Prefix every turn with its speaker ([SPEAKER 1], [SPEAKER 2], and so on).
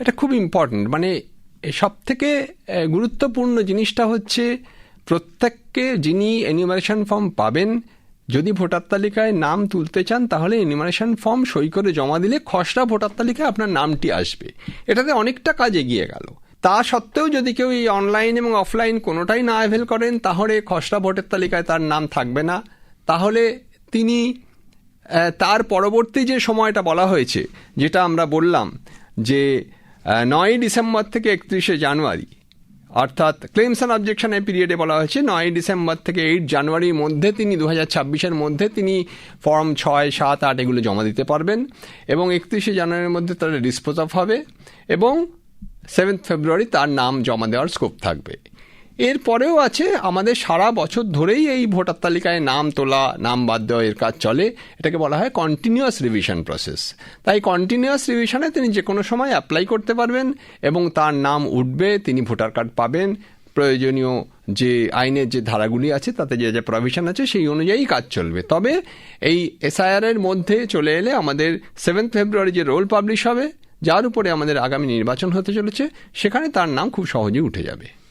[SPEAKER 1] এটা খুব ইম্পর্ট্যান্ট মানে সব থেকে গুরুত্বপূর্ণ জিনিসটা হচ্ছে প্রত্যেককে যিনি এনিমারেশন ফর্ম পাবেন, যদি ভোটার তালিকায় নাম তুলতে চান, তাহলে এনিমারেশন ফর্ম সই করে জমা দিলে খসড়া ভোটার তালিকায় আপনার নামটি আসবে। এটাতে অনেকটা কাজ এগিয়ে গেল। তা সত্ত্বেও যদি কেউ এই অনলাইন এবং অফলাইন কোনোটাই না অ্যাভেল করেন, তাহলে খসড়া ভোটের তালিকায় তার নাম থাকবে না। তাহলে তিনি তার পরবর্তী যে সময়টা বলা হয়েছে, যেটা আমরা বললাম যে নয় ডিসেম্বর থেকে একত্রিশে জানুয়ারি, অর্থাৎ ক্লেমস অ্যান্ড অবজেকশনের পিরিয়ডে বলা হয়েছে, নয়ই ডিসেম্বর থেকে এইট জানুয়ারির মধ্যে তিনি দু হাজার ছাব্বিশের মধ্যে তিনি ফর্ম ছয়, সাত, আট এগুলো জমা দিতে পারবেন এবং একত্রিশে জানুয়ারির মধ্যে তার ডিসপোজ অফ হবে এবং সেভেন্থ ফেব্রুয়ারি তার নাম জমা দেওয়ার স্কোপ থাকবে। এরপরেও আছে আমাদের সারা বছর ধরেই এই ভোটার তালিকায় নাম তোলা, নাম বাদ দেওয়া, এর কাজ চলে। এটাকে বলা হয় কন্টিনিউয়াস রিভিশন প্রসেস তাই কন্টিনিউয়াস রিভিশনে তিনি যে কোনো সময় অ্যাপ্লাই করতে পারবেন এবং তার নাম উঠবে, তিনি ভোটার কার্ড পাবেন। প্রয়োজনীয় যে আইনের যে ধারাগুলি আছে, তাতে যে যে প্রভিশন আছে, সেই অনুযায়ী কাজ চলবে। তবে এই এসআইআর এর মধ্যে চলে এলে আমাদের সেভেন্থ ফেব্রুয়ারি যে রোল পাবলিশ হবে, যার উপরে আমাদের আগামী নির্বাচন হতে চলেছে, সেখানে তার নাম খুব সহজেই উঠে যাবে।